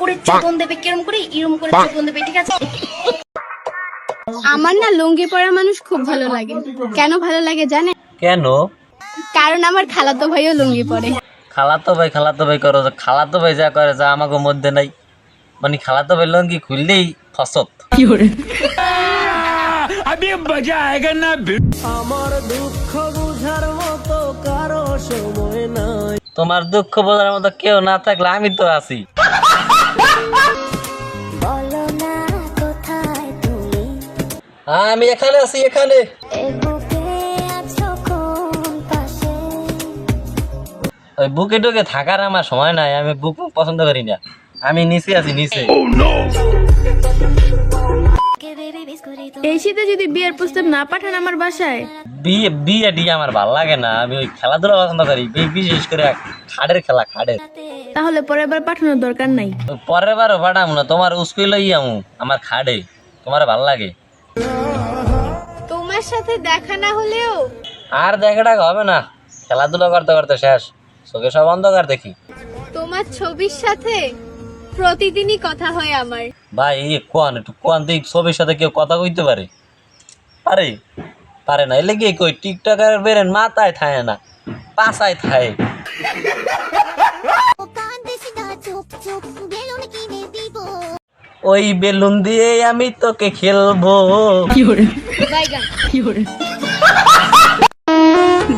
করে চোদন দেবে কিরম করে? ইরম করে চোদন দেবে ঠিক আছে? আমার না লুঙ্গি পরা মানুষ খুব ভালো লাগে। কেন ভালো লাগে জানে কেন? কারণ আমার খালাতো ভাইও লুঙ্গি পরে। খালাতো ভাই খালাতো ভাই করো যে খালাতো ভাই যা করে যা আমাকে মধ্যে নাই। মানে খালাতো ভাই লঙ্গি খুললেই ফসত। আবি বাজা আয়েগা না আমার দুঃখ বুঝার মতো কারও সময় নাই। তোমার দুঃখ বোঝার মতো কেউ না থাকলে আমি তো আছি। আমি এখানে আছি এখানে। ওই বুকে টুকে থাকার আমার সময় নাই আমি বুক পছন্দ করি না। আমি নিচে আছি নিচে। এই শীতে যদি বিয়ের প্রস্তাব না পাঠান আমার বাসায়? বিয়ে বিয়ে টিয়ে আমার ভালো লাগে না আমি ওই খেলাধুলা পছন্দ করি বি- বিশেষ করে খাড়ের খেলা খাড়ের তাহলে পরের বার পাঠানোর দরকার নাই। পরের বারও পাঠাম না তোমার উস্কুই লই আমার খাড়ে তোমার ভালো লাগে। তোমার সাথে দেখা না হলেও? আর দেখাটা হবে না। খেলাধুলা করতে করতে শেষ। চোখে সব অন্ধকার দেখি। তোমার ছবির সাথে প্রতিদিনই কথা হয় আমার। ভাই এই কোয়ান একটু কোয়ান দিক ছবির সাথে কেউ কথা কইতে পারে? পারে? পারে না। এলে কি কই টিকটকার বেরেন মাথায় থায় না। পাশায় থায়। ওই বেলুন দিয়ে আমি তোকে খেলব।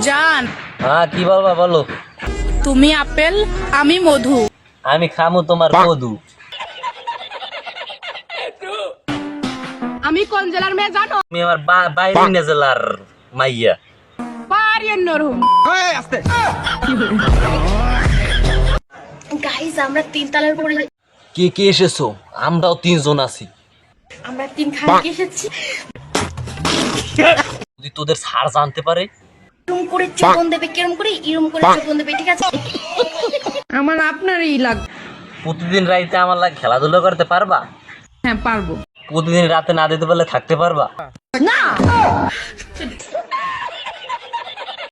জান হ্যাঁ কি বলবা বলো? তুমি আপেল আমি মধু। আমি খামু তোমার মধু। আমি কোন জেলার মেয়ে জানো? তুমি আমার বা- বাইরে জেলার মাইয়া। পারিয়ান গাইস আমরা তিন তালার উপরে কে কে এসেছ? আমরাও তিনজন আছি। আমরা তিন খানকে এসেছি। যদি তোদের সার জানতে পারে। ইরম করে চোদন দেবে কিরম করে? ইরম করে চোদন দেবে ঠিক আছে? আমার আপনারই লাগ প্রতিদিন রাইতে আমার লাগে খেলাধুলা করতে পারবা? হ্যাঁ পারব। প্রতিদিন রাতে না দিতে পারলে থাকতে পারবা?